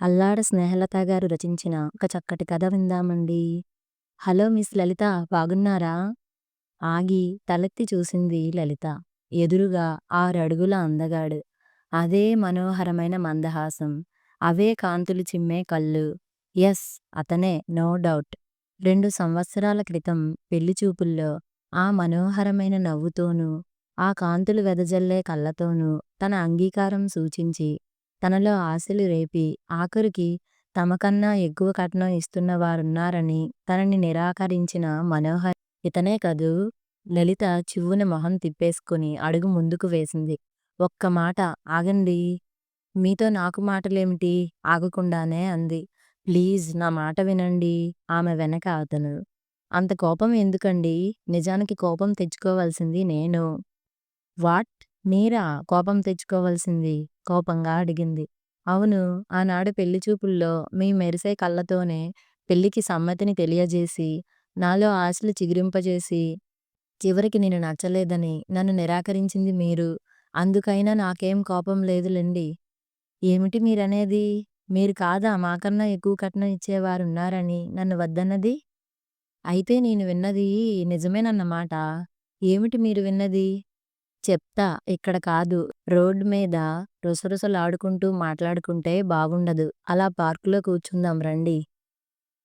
అల్లాడ స్నేహలత గారు రచించిన ఒక చక్కటి కథ విందామండి. హలో మిస్ లలిత బాగున్నారా? ఆగి తలెత్తి చూసింది లలిత. ఎదురుగా ఆరడుగుల అందగాడు. అదే మనోహరమైన మందహాసం. అవే కాంతులు చిమ్మే కళ్ళు. ఎస్ అతనే నో డౌట్. రెండు సంవత్సరాల క్రితం పెళ్ళిచూపుల్లో ఆ మనోహరమైన నవ్వుతోనూ, ఆ కాంతులు వెదజల్లే కళ్ళతోనూ తన అంగీకారం సూచించి, తనలో ఆశలు రేపి, ఆఖరికి తమకన్నా ఎక్కువ కట్నం ఇస్తున్నవారున్నారని తనని నిరాకరించిన మనోహర్ ఇతనే కదూ! లలిత చివ్వున మొహం తిప్పేసుకుని అడుగు ముందుకు వేసింది. ఒక్క మాట ఆగండి. మీతో నాకు మాటలేమిటి? ఆగకుండానే అంది. ప్లీజ్ నా మాట వినండి. ఆమె వెనక అతను. అంత కోపం ఎందుకండి నిజానికి కోపం తెచ్చుకోవలసింది నేను. వాట్? మీరా కోపం తెచ్చుకోవలసింది? కోపంగా అడిగింది. అవును. ఆనాడు పెళ్ళిచూపుల్లో మీ మెరిసే కళ్ళతోనే పెళ్ళికి సమ్మతిని తెలియజేసి, నాలో ఆశలు చిగురింపజేసి, చివరికి నేను నచ్చలేదని నన్ను నిరాకరించింది మీరు. అందుకైనా నాకేం కోపం లేదులెండి. ఏమిటి మీరనేది? మీరు కాదా మాకన్నా ఎక్కువ కట్నం ఇచ్చేవారున్నారని నన్ను వద్దన్నది? అయితే నేను విన్నది నిజమేనన్నమాట. ఏమిటి మీరు విన్నది? చెప్తా ఇక్కడ కాదు. రోడ్ మీద రుసరుసలాడుకుంటూ మాట్లాడుకుంటే బాగుండదు. అలా పార్కులో కూర్చుందాం రండి.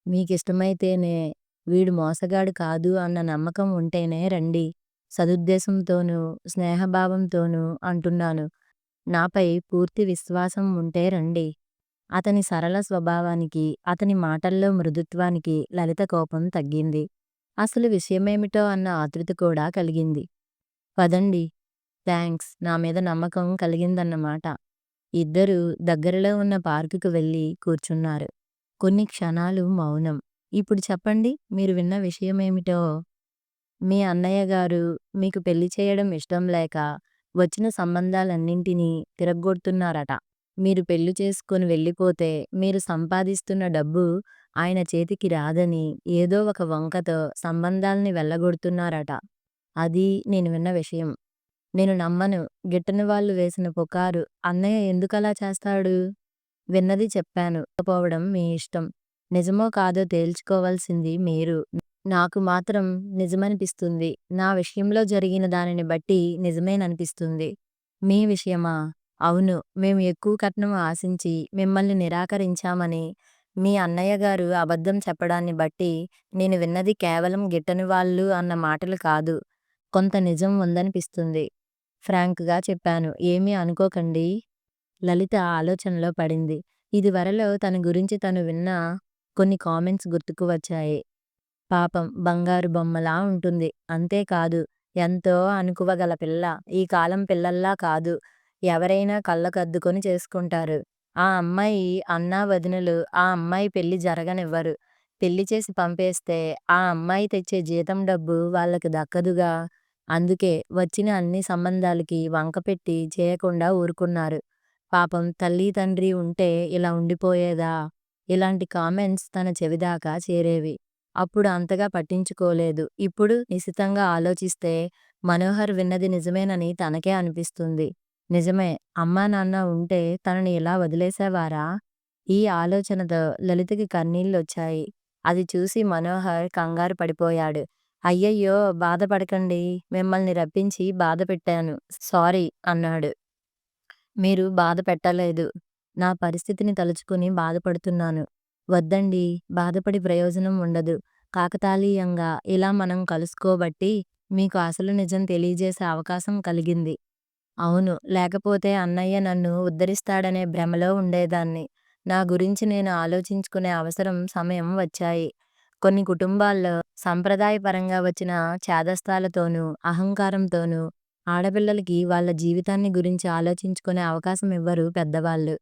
మీకిష్టమైతేనే, వీడు మోసగాడు కాదు అన్న నమ్మకం ఉంటేనే రండి. సదుద్దేశంతోనూ, స్నేహభావంతోనూ అంటున్నాను. నాపై పూర్తి విశ్వాసం ఉంటే రండి. అతని సరళ స్వభావానికి, అతని మాటల్లో మృదుత్వానికి లలిత కోపం తగ్గింది. అసలు విషయమేమిటో అన్న ఆతృత కూడా కలిగింది. పదండి. థ్యాంక్స్ నా మీద నమ్మకం కలిగిందన్నమాట. ఇద్దరూ దగ్గరలో ఉన్న పార్కుకు వెళ్ళి కూర్చున్నారు. కొన్ని క్షణాలు మౌనం. ఇప్పుడు చెప్పండి మీరు విన్న విషయమేమిటో? మీ అన్నయ్య గారు మీకు పెళ్ళి చేయడం ఇష్టం లేక, వచ్చిన సంబంధాలన్నింటినీ తిరగ్గొడుతున్నారట. మీరు పెళ్ళి చేసుకుని వెళ్ళిపోతే మీరు సంపాదిస్తున్న డబ్బు ఆయన చేతికి రాదని ఏదో ఒక వంకతో సంబంధాల్ని వెళ్ళగొడుతున్నారట. అది నేను విన్న విషయం. నేను నమ్మను. గిట్టనివాళ్ళు వేసిన పుకారు. అన్నయ్య ఎందుకలా చేస్తాడు? విన్నది చెప్పాను. పోవడం మీ ఇష్టం. నిజమో కాదో తేల్చుకోవాల్సింది మీరు. నాకు మాత్రం నిజమనిపిస్తుంది. నా విషయంలో జరిగిన దానిని బట్టి నిజమేననిపిస్తుంది. మీ విషయమా? అవును. మేము ఎక్కువ కట్నం ఆశించి మిమ్మల్ని నిరాకరించామని మీ అన్నయ్య గారు అబద్ధం చెప్పడాన్ని బట్టి నేను విన్నది కేవలం గిట్టని వాళ్ళు అన్న మాటలు కాదు. కొంత నిజం ఉందనిపిస్తుంది. ఫ్రాంక్గా చెప్పాను. ఏమీ అనుకోకండి. లలిత ఆలోచనలో పడింది. ఇదివరలో తన గురించి తను విన్న కొన్ని కామెంట్స్ గుర్తుకు వచ్చాయి. పాపం బంగారు బొమ్మలా ఉంటుంది. అంతేకాదు ఎంతో అణకువగల పిల్ల. ఈ కాలం పిల్లల్లా కాదు. ఎవరైనా కళ్ళకద్దుకొని చేసుకుంటారు. ఆ అమ్మాయి అన్నా వదినలు ఆ అమ్మాయి పెళ్ళి జరగనివ్వరు. పెళ్ళి చేసి పంపేస్తే ఆ అమ్మాయి తెచ్చే జీతం డబ్బు వాళ్ళకి దక్కదుగా. అందుకే వచ్చిన అన్ని సంబంధాలకి వంకపెట్టి చేయకుండా ఊరుకున్నారు. పాపం తల్లీ తండ్రీ ఉంటే ఇలా ఉండిపోయేదా? ఇలాంటి కామెంట్స్ తన చెవిదాకా చేరేవి. అప్పుడు అంతగా పట్టించుకోలేదు. ఇప్పుడు నిశితంగా ఆలోచిస్తే మనోహర్ విన్నది నిజమేనని తనకే అనిపిస్తుంది. నిజమే. అమ్మానాన్న ఉంటే తనని ఇలా వదిలేసేవారా? ఈ ఆలోచనతో లలితకి కన్నీళ్ళొచ్చాయి. అది చూసి మనోహర్ కంగారు పడిపోయాడు. అయ్యయ్యో బాధపడకండి. మిమ్మల్ని రప్పించి బాధ పెట్టాను సారీ అన్నాడు. మీరు బాధ పెట్టలేదు. నా పరిస్థితిని తలుచుకుని బాధపడుతున్నాను. వద్దండి బాధపడి ప్రయోజనం ఉండదు. కాకతాళీయంగా ఇలా మనం కలుసుకోబట్టి మీకు అసలు నిజం తెలియజేసే అవకాశం కలిగింది. అవును. లేకపోతే అన్నయ్య నన్ను ఉద్ధరిస్తాడనే భ్రమలో ఉండేదాన్ని. నా గురించి నేను ఆలోచించుకునే అవసరం సమయం వచ్చాయి. కొన్ని కుటుంబాల్లో సంప్రదాయపరంగా వచ్చిన చేదస్తాలతోనూ అహంకారంతోనూ ఆడపిల్లలకి వాళ్ళ జీవితాన్ని గురించి ఆలోచించుకునే అవకాశం ఇవ్వరు పెద్దవాళ్ళు.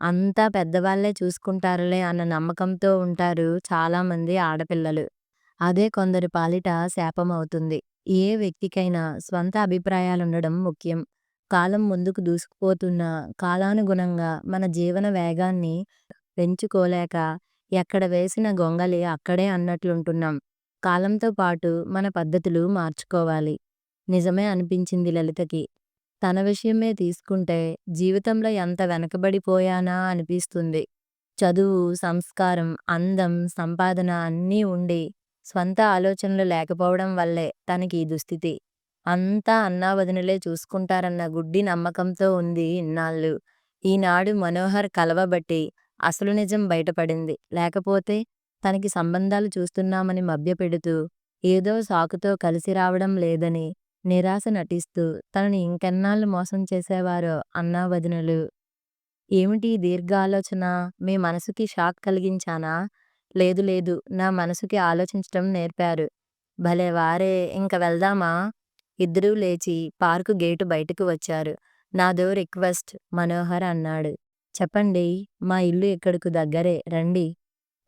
అంతా పెద్దవాళ్ళే చూసుకుంటారులే అన్న నమ్మకంతో ఉంటారు చాలామంది ఆడపిల్లలు. అదే కొందరి పాలిట శాపమవుతుంది. ఏ వ్యక్తికైనా స్వంత అభిప్రాయాలుండడం ముఖ్యం. కాలం ముందుకు దూసుకుపోతున్న కాలానుగుణంగా మన జీవన వేగాన్ని పెంచుకోలేక ఎక్కడ వేసిన గొంగలి అక్కడే అన్నట్లుంటున్నాం. కాలంతో పాటు మన పద్ధతులు మార్చుకోవాలి. నిజమే అనిపించింది లలితకి. తన విషయమే తీసుకుంటే జీవితంలో ఎంత వెనకబడిపోయానా అనిపిస్తుంది. చదువు, సంస్కారం, అందం, సంపాదన అన్నీ ఉండి, స్వంత ఆలోచనలు లేకపోవడం వల్లే తనకి ఈ దుస్థితి. అంతా అన్నావదినలే చూసుకుంటారన్న గుడ్డి నమ్మకంతో ఉంది ఇన్నాళ్ళు. ఈనాడు మనోహర్ కలవబట్టి అసలు నిజం బయటపడింది. లేకపోతే తనకి సంబంధాలు చూస్తున్నామని మభ్యపెడుతూ, ఏదో సాకుతో కలిసి రావడం లేదని నిరాశ నటిస్తూ తనని ఇంకెన్నాళ్ళు మోసం చేసేవారో అన్నావదినలు. దీర్ఘ ఆలోచన మీ మనసుకి షాక్ కలిగించానా? లేదు లేదు నా మనసుకి ఆలోచించటం నేర్పారు. భలే వారే ఇంక వెళ్దామా? ఇద్దరూ లేచి పార్కు గేటు బయటకు వచ్చారు. నాదో రిక్వెస్ట్ మనోహర్ అన్నాడు. చెప్పండి. మా ఇల్లు ఇక్కడకు దగ్గరే రండి.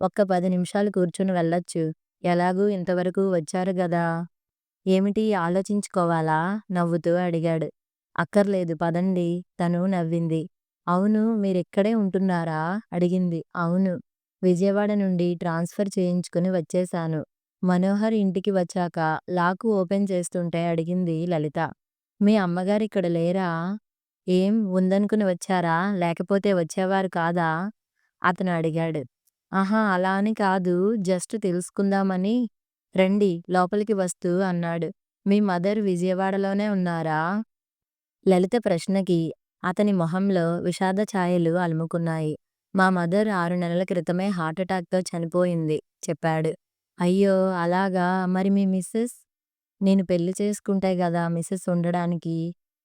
ఒక్క పది నిమిషాలు కూర్చుని వెళ్ళొచ్చు. ఎలాగూ ఇంతవరకూ వచ్చారు గదా. ఏమిటి ఆలోచించుకోవాలా? నవ్వుతూ అడిగాడు. అక్కర్లేదు పదండి తను నవ్వింది. అవును మీరిక్కడే ఉంటున్నారా? అడిగింది. అవును. విజయవాడ నుండి ట్రాన్స్ఫర్ చేయించుకుని వచ్చేశాను. మనోహర్ ఇంటికి వచ్చాక లాకు ఓపెన్ చేస్తుంటే అడిగింది లలిత. మీ అమ్మగారిక్కడ లేరా? ఏం ఉందనుకుని వచ్చారా? లేకపోతే వచ్చేవారు కాదా? అతను అడిగాడు. ఆహా అలా అని కాదు జస్ట్ తెలుసుకుందామని. రండి లోపలికి వస్తూ అన్నాడు. మీ మదర్ విజయవాడలోనే ఉన్నారా? లలిత ప్రశ్నకి అతని మొహంలో విషాద ఛాయలు అలుముకున్నాయి. మా మదర్ ఆరు నెలల క్రితమే హార్ట్అటాక్తో చనిపోయింది చెప్పాడు. అయ్యో అలాగా మరి మీ మిస్సెస్ నేను పెళ్ళి చేసుకుంటే గదా మిసెస్ ఉండడానికి.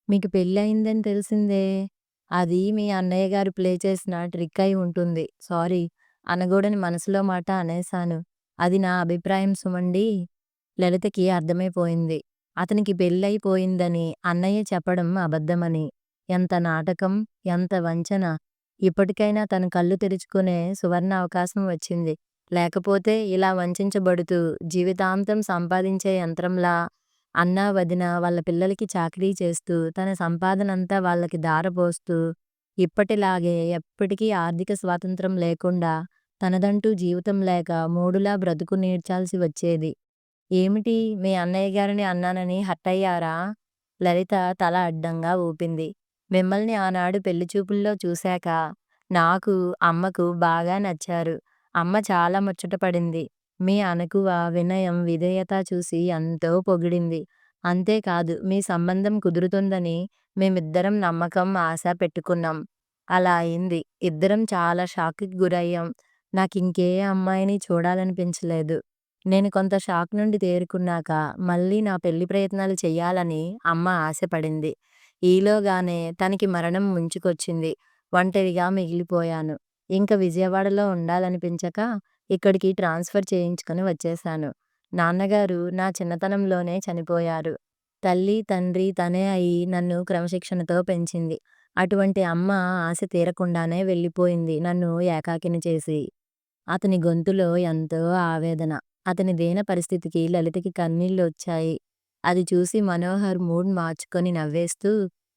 మీకు పెళ్ళి అయిందని తెలిసిందే. అది మీ అన్నయ్య గారు ప్లే చేసిన ట్రిక్ అయి ఉంటుంది. సారీ అనగూడని మనసులో మాట అనేశాను. అది నా అభిప్రాయం సుమండీ. లలితకి అర్థమైపోయింది. అతనికి పెళ్ళయిపోయిందని అన్నయ్య చెప్పడం అబద్ధమని. ఎంత నాటకం, ఎంత వంచన. ఇప్పటికైనా తను కళ్ళు తెరుచుకునే సువర్ణావకాశం వచ్చింది. లేకపోతే ఇలా వంచించబడుతూ జీవితాంతం సంపాదించే యంత్రంలా అన్నా వదిన వాళ్ళ పిల్లలకి చాకిరీ చేస్తూ తన సంపాదనంతా వాళ్ళకి దారపోస్తూ ఇప్పటిలాగే ఎప్పటికీ ఆర్థిక స్వాతంత్రం లేకుండా తనదంటూ జీవితం లేక మూడులా బ్రతుకు నేర్చాల్సి వచ్చేది. ఏమిటి మీ అన్నయ్యగారిని అన్నానని హర్టయ్యారా? లలిత తల అడ్డంగా ఊపింది. మిమ్మల్ని ఆనాడు పెళ్ళిచూపుల్లో చూశాక నాకు, అమ్మకు బాగా నచ్చారు. అమ్మ చాలా ముచ్చటపడింది. మీ అణకువ, వినయం, విధేయత చూసి ఎంతో పొగిడింది. అంతేకాదు మీ సంబంధం కుదురుతుందని మేమిద్దరం నమ్మకం, ఆశ పెట్టుకున్నాం. అలా అయింది. ఇద్దరం చాలా షాక్కి గురయ్యాం. నాకింకే అమ్మాయిని చూడాలనిపించలేదు. నేను కొంత షాక్ నుండి తేరుకున్నాక మళ్ళీ నా పెళ్ళి ప్రయత్నాలు చెయ్యాలని అమ్మ ఆశపడింది. ఈలోగానే తనకి మరణం ముంచుకొచ్చింది. ఒంటరిగా మిగిలిపోయాను. ఇంక విజయవాడలో ఉండాలనిపించక ఇక్కడికి ట్రాన్స్ఫర్ చేయించుకుని వచ్చేశాను. నాన్నగారు నా చిన్నతనంలోనే చనిపోయారు. తల్లి, తండ్రి తనే అయి నన్ను క్రమశిక్షణతో పెంచింది. అటువంటి అమ్మ ఆశ తీరకుండానే వెళ్ళిపోయింది నన్ను ఏకాకిని చేసి. అతని గొంతులో ఎంతో ఆవేదన. అతని దీన పరిస్థితికి లలితకి కన్నీళ్ళు వచ్చాయి. అది చూసి మనోహర్ మూడ్ మార్చుకొని నవ్వేస్తూ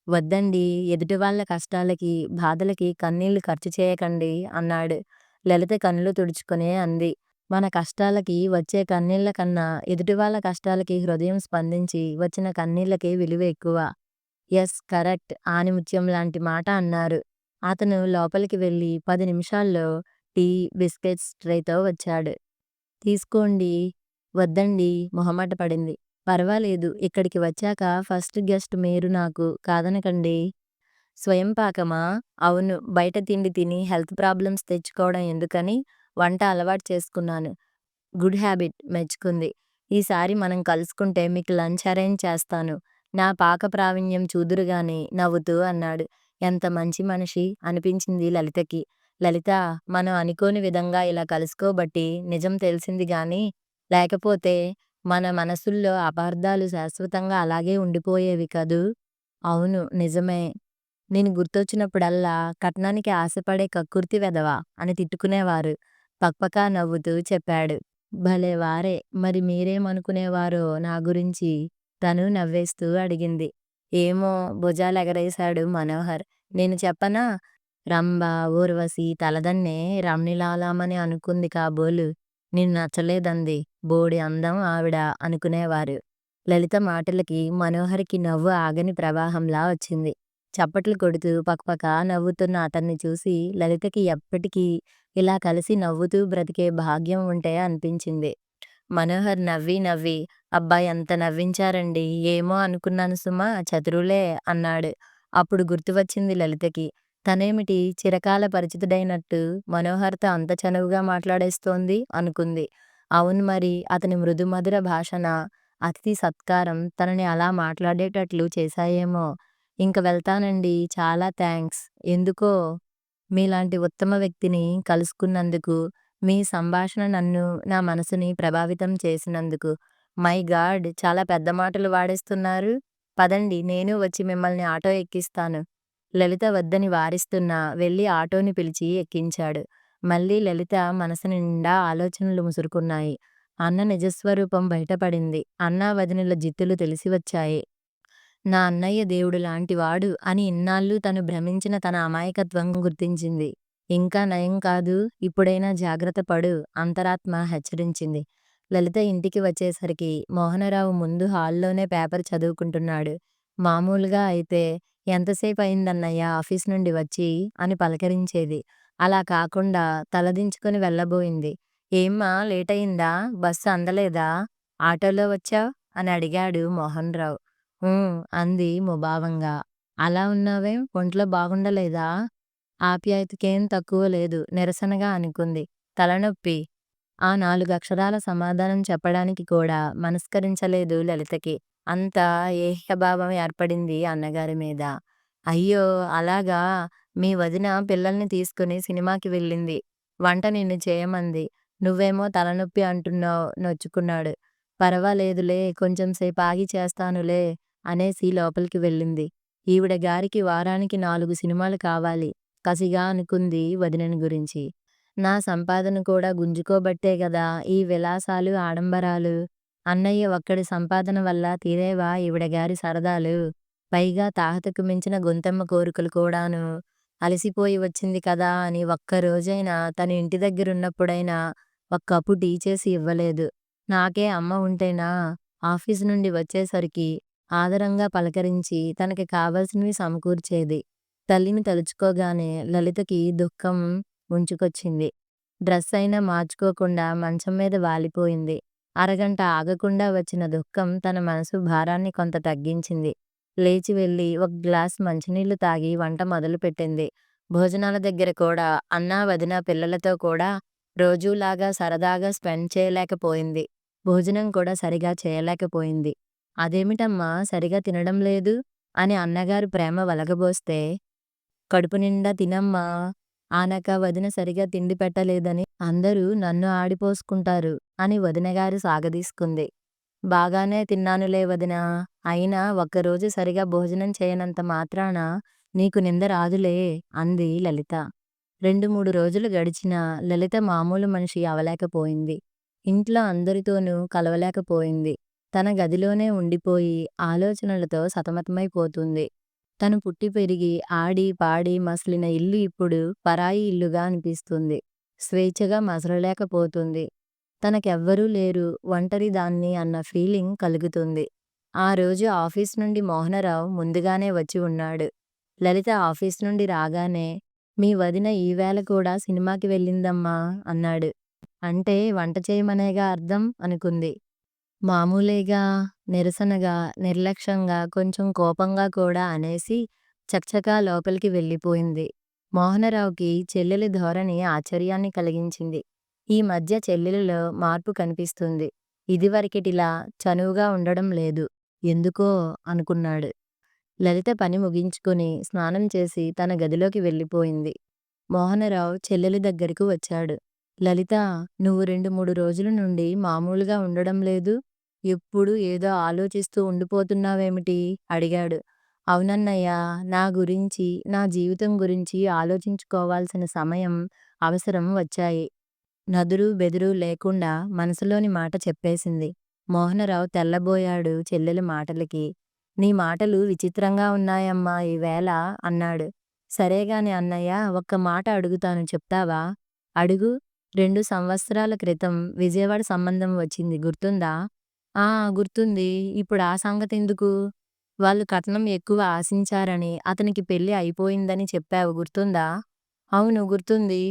వద్దండి ఎదుటివాళ్ళ కష్టాలకి, బాధలకి కన్నీళ్ళు ఖర్చు చేయకండి అన్నాడు. లలిత కన్నులు తుడుచుకునే అంది. మన కష్టాలకి వచ్చే కన్నీళ్ళ కన్నా ఎదుటివాళ్ళ కష్టాలకి హృదయం స్పందించి వచ్చిన కన్నీళ్ళకి విలువ ఎక్కువ. ఎస్ కరెక్ట్ ఆనిముత్యం లాంటి మాట అన్నారు. అతను లోపలికి వెళ్ళి పది నిమిషాల్లో టీ, బిస్కెట్స్ ట్రేతో వచ్చాడు. తీసుకోండి. వద్దండి మొహమాట పడింది పర్వాలేదు ఇక్కడికి వచ్చాక ఫస్ట్ గెస్ట్ మీరు నాకు కాదనకండి. స్వయం పాకమా అవును బయట తిండి తిని హెల్త్ ప్రాబ్లమ్స్ తెచ్చుకోవడం ఎందుకని వంట అలవాటు చేసుకున్నాను. గుడ్ హ్యాబిట్ మెచ్చుకుంది. ఈసారి మనం కలుసుకుంటే మీకు లంచ్ అరేంజ్ చేస్తాను. నా పాక ప్రావీణ్యం చూదురుగాని నవ్వుతూ అన్నాడు. ఎంత మంచి మనిషి అనిపించింది లలితకి. లలిత మనం అనుకోని విధంగా ఇలా కలుసుకోబట్టి నిజం తెలిసింది గాని, లేకపోతే మన మనసుల్లో అపార్థాలు శాశ్వతంగా అలాగే ఉండిపోయేవి కదూ! అవును నిజమే. నేను గుర్తొచ్చినప్పుడల్లా కట్నానికి ఆశపడే కక్కుర్తి వెదవా అని తిట్టుకునేవారు. పక్పకా నవ్వుతూ చెప్పాడు. భలే వారే మరి మీరేమనుకునేవారో నా గురించి? తను నవ్వేస్తూ అడిగింది. ఏమో భుజాలెగరేశాడు మనోహర్. నేను చెప్పనా? రంభ, ఊర్వశి తలదన్నే రమణీలాలామని అనుకుంది కాబోలు. నేను నచ్చలేదంది. బోడి అందం ఆవిడ అనుకునేవారు. లలిత మాటలకి మనోహరికి నవ్వు ఆగని ప్రవాహంలా వచ్చింది. చప్పట్లు కొడుతూ పకపకా నవ్వుతున్న అతన్ని చూసి లలితకి ఎప్పటికీ ఇలా కలిసి నవ్వుతూ బ్రతికే భాగ్యం ఉంటే అనిపించింది. మనోహర్ నవ్వి నవ్వి అబ్బాయి ఎంత నవ్వించారండి. ఏమో అనుకున్నాను సుమా చతురులే అన్నాడు. అప్పుడు గుర్తువచ్చింది లలితకి. తనేమిటి చిరకాల పరిచితుడైనట్టు మనోహర్‌తో అంత చనువుగా మాట్లాడేస్తోంది అనుకుంది. అవును మరి అతని మృదుమధుర భాషన అతిథి సత్కారం తనని అలా మాట్లాడేటట్లు చేశాయేమో. ఇంక వెళ్తానండి. చాలా థ్యాంక్స్ ఎందుకో మీలాంటి ఉత్తమ వ్యక్తిని కలుసుకున్నందుకు, మీ సంభాషణ నన్ను, నా మనసుని ప్రభావితం చేసినందుకు. మై గాడ్ చాలా పెద్ద మాటలు వాడేస్తున్నారు. పదండి నేనూ వచ్చి మిమ్మల్ని ఆటో ఎక్కిస్తాను. లలిత వద్దని వారిస్తున్నా వెళ్ళి ఆటోని పిలిచి ఎక్కించాడు. మళ్ళీ లలిత మనసు నిండా ఆలోచనలు ముసురుకున్నాయి. అన్న నిజస్వరూపం బయటపడింది. అన్నా వదినల జిత్తులు తెలిసివచ్చాయి. నా అన్నయ్య దేవుడు లాంటివాడు అని ఇన్నాళ్ళు తను భ్రమించిన తన అమాయకత్వం గుర్తించింది. ఇంకా నయం కాదు. ఇప్పుడైనా జాగ్రత్త పడు అంతరాత్మ హెచ్చరించింది. లలిత ఇంటికి వచ్చేసరికి మోహనరావు ముందు హాల్లోనే పేపర్ చదువుకుంటున్నాడు. మామూలుగా అయితే ఎంతసేపు అయిందన్నయ్య ఆఫీస్ నుండి వచ్చి అని పలకరించేది. అలా కాకుండా తలదించుకుని వెళ్ళబోయింది. ఏమ్మా లేట్ అయిందా బస్సు అందలేదా? ఆటోలో వచ్చావ్? అని అడిగాడు మోహన్రావు. ఊ అంది ముభావంగా. అలా ఉన్నావేం? ఒంట్లో బాగుండలేదా? ఆప్యాయతకేం తక్కువ లేదు నిరసనగా అనుకుంది. తలనొప్పి. ఆ నాలుగక్షరాల సమాధానం చెప్పడానికి కూడా మనస్కరించలేదు లలితకి. అంతా ఏహ్యభావం ఏర్పడింది అన్నగారి మీద. అయ్యో అలాగా మీ వదిన పిల్లల్ని తీసుకుని సినిమాకి వెళ్ళింది. వంట నిన్ను చేయమంది. నువ్వేమో తలనొప్పి అంటున్నావ్ నొచ్చుకున్నాడు. పరవాలేదులే కొంచెం సేపాగి చేస్తానులే అనేసి లోపలికి వెళ్ళింది. ఈవిడ గారికి వారానికి నాలుగు సినిమాలు కావాలి కసిగా అనుకుంది వదినని గురించి. నా సంపాదన కూడా గుంజుకోబట్టే గదా ఈ విలాసాలు ఆడంబరాలు. అన్నయ్య ఒక్కడి సంపాదన వల్ల తీరేవా ఈవిడగారి సరదాలు. పైగా తాహతకు మించిన గొంతెమ్మ కోరికలు కూడాను. అలసిపోయి వచ్చింది కదా అని ఒక్క రోజైనా తను ఇంటి దగ్గరున్నప్పుడైనా ఒక్కప్పు టీ చేసి ఇవ్వలేదు. నాకే అమ్మ ఉంటేనా ఆఫీసు నుండి వచ్చేసరికి ఆదరంగా పలకరించి తనకి కావలసినవి సమకూర్చేది. తల్లిని తలుచుకోగానే లలితకి దుఃఖం ముంచుకొచ్చింది. డ్రెస్ అయినా మార్చుకోకుండా మంచం మీద వాలిపోయింది. అరగంట ఆగకుండా వచ్చిన దుఃఖం తన మనసు భారాన్ని కొంత తగ్గించింది. లేచి వెళ్ళి ఒక గ్లాస్ మంచినీళ్ళు తాగి వంట మొదలుపెట్టింది. భోజనాల దగ్గర కూడా అన్నా వదినా పిల్లలతో కూడా రోజూలాగా సరదాగా స్పెండ్ చేయలేకపోయింది. భోజనం కూడా సరిగా చేయలేకపోయింది. అదేమిటమ్మా సరిగా తినడం లేదు? అని అన్నగారు ప్రేమ వలకబోస్తే కడుపునిండా తినమ్మా! ఆనక వదిన సరిగా తిండి పెట్టలేదని అందరూ నన్ను ఆడిపోసుకుంటారు అని వదినగారు సాగదీసుకుంది. బాగానే తిన్నానులే వదినా! అయినా ఒక్కరోజు సరిగా భోజనం చేయనంత మాత్రాన నీకు నింద రాదులే అంది లలిత. రెండు మూడు రోజులు గడిచినా లలిత మామూలు మనిషి అవలేకపోయింది. ఇంట్లో అందరితోనూ కలవలేకపోయింది. తన గదిలోనే ఉండిపోయి ఆలోచనలతో సతమతమైపోతుంది. తను పుట్టి పెరిగి ఆడి పాడి మసలిన ఇల్లు ఇప్పుడు పరాయి ఇల్లుగా అనిపిస్తుంది. స్వేచ్ఛగా మసలలేకపోతుంది. తనకెవ్వరూ లేరు ఒంటరి దాన్ని అన్న ఫీలింగ్ కలుగుతుంది. ఆ రోజు ఆఫీస్ నుండి మోహనరావు ముందుగానే వచ్చి ఉన్నాడు. లలిత ఆఫీస్ నుండి రాగానే మీ వదిన ఈవేళ కూడా సినిమాకి వెళ్ళిందమ్మా అన్నాడు. అంటే వంట చేయమనేగా అర్థం అనుకుంది. మామూలేగా నిరసనగా, నిర్లక్ష్యంగా కొంచెం కోపంగా కూడా అనేసి చకచకా లోపలికి వెళ్ళిపోయింది. మోహనరావుకి చెల్లెలి ధోరణి ఆశ్చర్యాన్ని కలిగించింది. ఈ మధ్య చెల్లెలిలో మార్పు కనిపిస్తుంది. ఇదివరకటిలా చనువుగా ఉండడం లేదు. ఎందుకో అనుకున్నాడు. లలిత పని ముగించుకుని స్నానం చేసి తన గదిలోకి వెళ్ళిపోయింది. మోహనరావు చెల్లెలి దగ్గరకు వచ్చాడు. లలితా! నువ్వు రెండు మూడు రోజుల నుండి మామూలుగా ఉండడం లేదు. ఎప్పుడు ఏదో ఆలోచిస్తూ ఉండిపోతున్నావేమిటి? అడిగాడు. అవునన్నయ్యా! నా గురించి, నా జీవితం గురించి ఆలోచించుకోవాల్సిన సమయం, అవసరం వచ్చాయి. నదురు బెదురు లేకుండా మనసులోని మాట చెప్పేసింది. మోహనరావు తెల్లబోయాడు చెల్లెలి మాటలకి. నీ మాటలు విచిత్రంగా ఉన్నాయమ్మా ఈవేళ అన్నాడు. సరేగాని అన్నయ్యా! ఒక్క మాట అడుగుతాను చెప్తావా? అడుగు. రెండు సంవత్సరాల క్రితం విజయవాడ సంబంధం వచ్చింది గుర్తుందా? ఆ! గుర్తుంది. ఇప్పుడు ఆ సంగతి సంగతెందుకు? వాళ్ళు కట్నం ఎక్కువ ఆశించారని అతనికి పెళ్ళి అయిపోయిందని చెప్పావు. గుర్తుందా? అవును గుర్తుంది.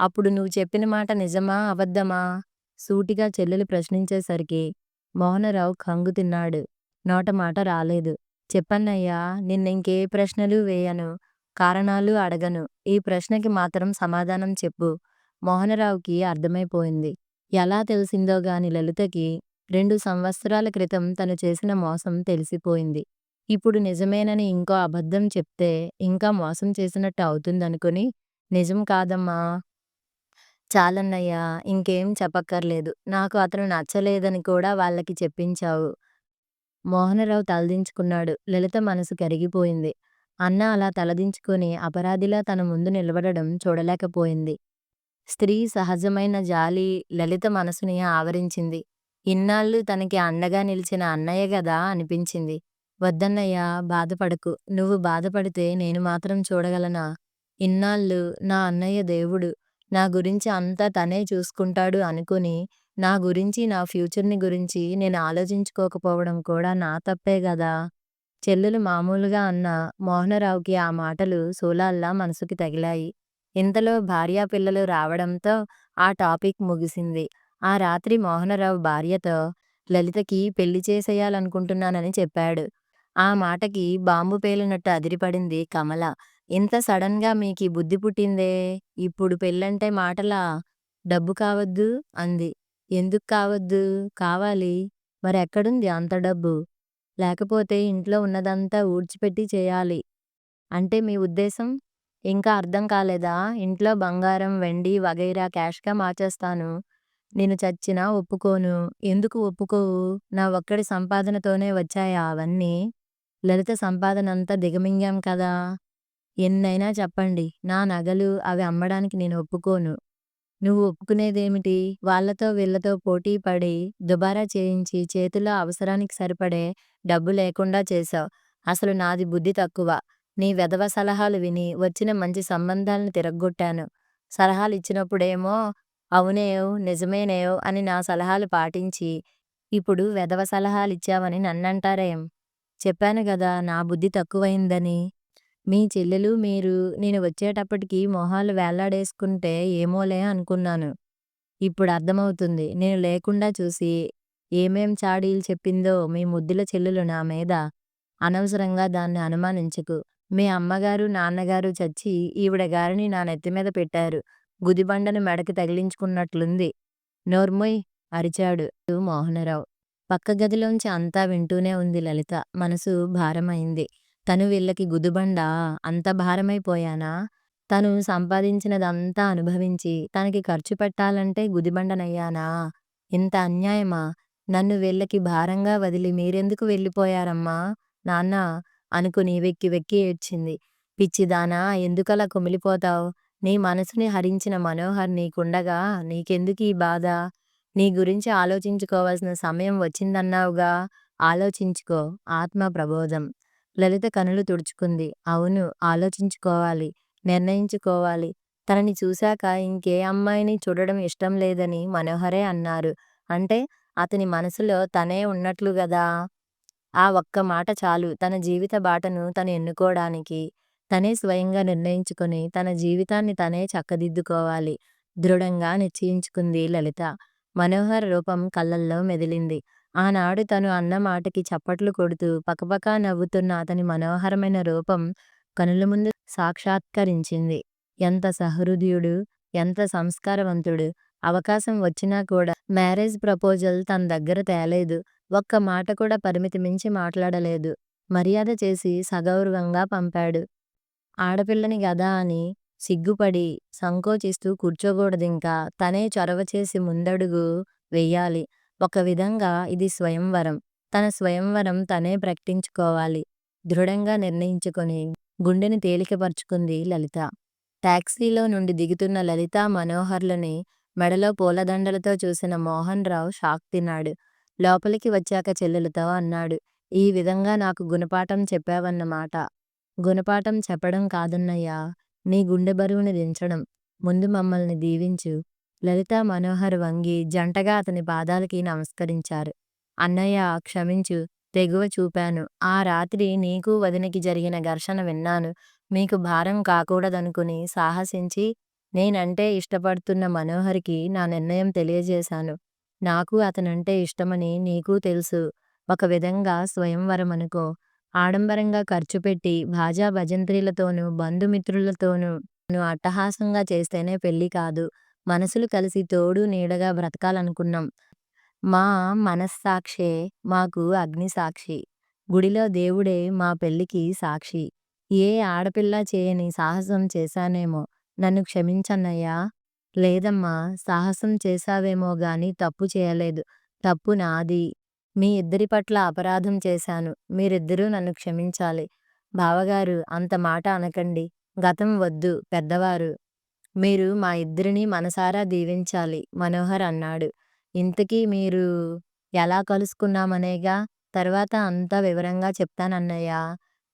అప్పుడు నువ్వు చెప్పిన మాట నిజమా? అబద్ధమా? సూటిగా చెల్లెలు ప్రశ్నించేసరికి మోహనరావు కంగు తిన్నాడు. నోట మాట రాలేదు. చెప్పన్నయ్యా నిన్నింకే ప్రశ్నలు వేయను కారణాలు అడగను. ఈ ప్రశ్నకి మాత్రం సమాధానం చెప్పు. మోహనరావుకి అర్థమైపోయింది. ఎలా తెలిసిందో గాని లలితకి రెండు సంవత్సరాల క్రితం తను చేసిన మోసం తెలిసిపోయింది. ఇప్పుడు నిజమేనని ఇంకో అబద్ధం చెప్తే ఇంకా మోసం చేసినట్టు అవుతుందనుకుని నిజం కాదమ్మా చాలన్నయ్యా ఇంకేం చెప్పక్కర్లేదు. నాకు అతను నచ్చలేదని కూడా వాళ్ళకి చెప్పించావు. మోహనరావు తలదించుకున్నాడు. లలిత మనసు కరిగిపోయింది. అన్న అలా తలదించుకొని అపరాధిలా తన ముందు నిలబడడం చూడలేకపోయింది. స్త్రీ సహజమైన జాలి లలిత మనసుని ఆవరించింది. ఇన్నాళ్ళు తనకి అండగా నిలిచిన అన్నయ్య గదా అనిపించింది. వద్దన్నయ్యా బాధపడకు. నువ్వు బాధపడితే నేను మాత్రం చూడగలనా? ఇన్నాళ్ళు నా అన్నయ్య దేవుడు. నా గురించి అంతా తనే చూసుకుంటాడు అనుకుని నా గురించి నా ఫ్యూచర్ని గురించి నేను ఆలోచించుకోకపోవడం కూడా నా తప్పే గదా? చెల్లెలు మామూలుగా అన్న మోహనరావుకి ఆ మాటలు శూలాల్లా మనసుకి తగిలాయి. ఇంతలో భార్యా పిల్లలు రావడంతో ఆ టాపిక్ ముగిసింది. ఆ రాత్రి మోహనరావు భార్యతో లలితకి పెళ్ళి చేసేయాలనుకుంటున్నానని చెప్పాడు. ఆ మాటకి బాంబు పేలినట్టు అదిరిపడింది కమల. ఇంత సడన్గా మీకీ బుద్ధి పుట్టిందే? ఇప్పుడు పెళ్ళంటే మాటలా? డబ్బు కావద్దు? అంది. ఎందుకు కావద్దు? కావాలి. మరి ఎక్కడుంది అంత డబ్బు? లేకపోతే ఇంట్లో ఉన్నదంతా ఊడ్చిపెట్టి చేయాలి. అంటే మీ ఉద్దేశం? ఇంకా అర్థం కాలేదా? ఇంట్లో బంగారం వెండి వగైరా క్యాష్గా మార్చేస్తాను. నేను చచ్చినా ఒప్పుకోను. ఎందుకు ఒప్పుకోవు? నా ఒక్కడి సంపాదనతోనే వచ్చాయా అవన్నీ? లలిత సంపాదనంతా దిగమింగాం కదా? ఎన్నైనా చెప్పండి. నా నగలు అవి అమ్మడానికి నేను ఒప్పుకోను. నువ్వు ఒప్పుకునేదేమిటి? వాళ్ళతో వీళ్ళతో పోటీ పడి దుబారా చేయించి చేతిలో అవసరానికి సరిపడే డబ్బు లేకుండా చేశావు. అసలు నాది బుద్ధి తక్కువ. నీ వెధవ సలహాలు విని వచ్చిన మంచి సంబంధాలను తిరగ్గొట్టాను. సలహాలు ఇచ్చినప్పుడేమో అవునేయో నిజమేనేయో అని నా సలహాలు పాటించి ఇప్పుడు వెధవ సలహాలిచ్చావని నన్నంటారేం? చెప్పాను గదా నా బుద్ధి తక్కువైందని. మీ చెల్లెలు మీరు నేను వచ్చేటప్పటికి మొహాలు వేలాడేసుకుంటే ఏమోలే అనుకున్నాను. ఇప్పుడు అర్థమవుతుంది. నేను లేకుండా చూసి ఏమేం చాడీలు చెప్పిందో మీ ముద్దుల చెల్లెలు నా మీద అనవసరంగా దాన్ని అనుమానించకు. మీ అమ్మగారు నాన్నగారు చచ్చి ఈవిడ గారిని నా నెత్తి మీద పెట్టారు. గుదిబండను మెడకి తగిలించుకున్నట్లుంది. నోర్మొయ్ అరిచాడు మోహనరావు. పక్క గదిలోంచి అంతా వింటూనే ఉంది లలిత. మనసు భారమైంది. తను వీళ్ళకి గుదిబండ అంత భారమైపోయానా? తను సంపాదించినదంతా అనుభవించి తనకి ఖర్చు పెట్టాలంటే గుదిబండనయ్యానా ఇంత అన్యాయమా? నన్ను వీళ్ళకి భారంగా వదిలి మీరెందుకు వెళ్ళిపోయారమ్మా? నాన్న అనుకుని వెక్కి వెక్కి ఏడ్చింది. పిచ్చిదానా ఎందుకలా కుమిలిపోతావు? నీ మనసుని హరించిన మనోహర్ నీకుండగా నీకెందుకీ బాధ? నీ గురించి ఆలోచించుకోవాల్సిన సమయం వచ్చిందన్నావుగా? ఆలోచించుకో. ఆత్మ ప్రబోధం. లలిత కనులు తుడుచుకుంది. అవును ఆలోచించుకోవాలి నిర్ణయించుకోవాలి. తనని చూశాక ఇంకే అమ్మాయిని చూడడం ఇష్టం లేదని మనోహరే అన్నారు. అంటే అతని మనసులో తనే ఉన్నట్లు గదా ఆ ఒక్క మాట చాలు. తన జీవిత బాటను తను ఎన్నుకోవడానికి తనే స్వయంగా నిర్ణయించుకుని తన జీవితాన్ని తనే చక్కదిద్దుకోవాలి. దృఢంగా నిశ్చయించుకుంది లలిత. మనోహర్ రూపం కళ్ళల్లో మెదిలింది. ఆనాడు తను అన్న మాటకి చప్పట్లు కొడుతూ పకపకా నవ్వుతున్న అతని మనోహరమైన రూపం కనుల ముందు సాక్షాత్కరించింది. ఎంత సహృదయుడు ఎంత సంస్కారవంతుడు. అవకాశం వచ్చినా కూడా మ్యారేజ్ ప్రపోజల్ తన దగ్గర తేలేదు. ఒక్క మాట కూడా పరిమితి మించి మాట్లాడలేదు. మర్యాద చేసి సగౌరవంగా పంపాడు. ఆడపిల్లని గదా అని సిగ్గుపడి సంకోచిస్తూ కూర్చోకూడదింకా తనే చొరవచేసి ముందడుగు వెయ్యాలి ఒక విధంగా ఇది స్వయంవరం. తన స్వయంవరం తనే ప్రకటించుకోవాలి. దృఢంగా నిర్ణయించుకుని గుండెని తేలికపరుచుకుంది లలిత. టాక్సీలో నుండి దిగుతున్న లలిత మనోహర్లని మెడలో పూలదండలతో చూసిన మోహన్ రావు షాక్ తిన్నాడు. లోపలికి వచ్చాక చెల్లెలతో అన్నాడు ఈ విధంగా నాకు గుణపాఠం చెప్పావన్నమాట. గుణపాఠం చెప్పడం కాదన్నయ్యా. నీ గుండె బరువుని దించడం. ముందు మమ్మల్ని దీవించు. లలిత మనోహర్ వంగి జంటగా అతని పాదాలకి నమస్కరించారు. అన్నయ్య క్షమించు. తెగువ చూపాను. ఆ రాత్రి నీకు వదినకి జరిగిన ఘర్షణ విన్నాను. మీకు భారం కాకూడదనుకుని సాహసించి నేనంటే ఇష్టపడుతున్న మనోహర్‌కి నా నిర్ణయం తెలియజేశాను. నాకు అతనంటే ఇష్టమని నీకూ తెలుసు. ఒక విధంగా స్వయంవరమనుకో. ఆడంబరంగా ఖర్చుపెట్టి భాజా భజంత్రీలతోనూ, బంధుమిత్రులతోనూ అట్టహాసంగా చేస్తేనే పెళ్ళి కాదు. మనసులు కలిసి తోడు నీడగా బ్రతకాలనుకున్నాం. మా మనస్సాక్షే మాకు అగ్నిసాక్షి. గుడిలో దేవుడే మా పెళ్ళికి సాక్షి. ఏ ఆడపిల్లా చేయని సాహసం చేశానేమో. నన్ను క్షమించన్నయ్యా. లేదమ్మా! సాహసం చేశావేమో గాని తప్పు చేయలేదు. తప్పు నాది. మీ ఇద్దరి పట్ల అపరాధం చేశాను. మీరిద్దరూ నన్ను క్షమించాలి. బావగారు అంత మాట అనకండి. గతం వద్దు పెద్దవారు. మీరు మా ఇద్దరిని మనసారా దీవించాలి మనోహర్ అన్నాడు. ఇంతకీ మీరు ఎలా కలుసుకున్నామనేగా? తర్వాత అంతా వివరంగా చెప్తానన్నయ్యా.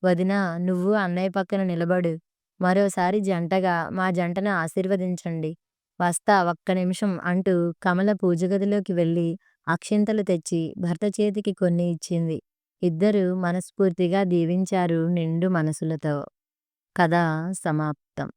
వదినా నువ్వు అన్నయ్య పక్కన నిలబడు. మరోసారి జంటగా మా జంటను ఆశీర్వదించండి. వస్తా ఒక్క నిమిషం అంటూ కమల పూజగదిలోకి వెళ్ళి అక్షింతలు తెచ్చి భర్త చేతికి కొన్ని ఇచ్చింది. ఇద్దరూ మనస్ఫూర్తిగా దీవించారు నిండు మనసులతో. కథ సమాప్తం.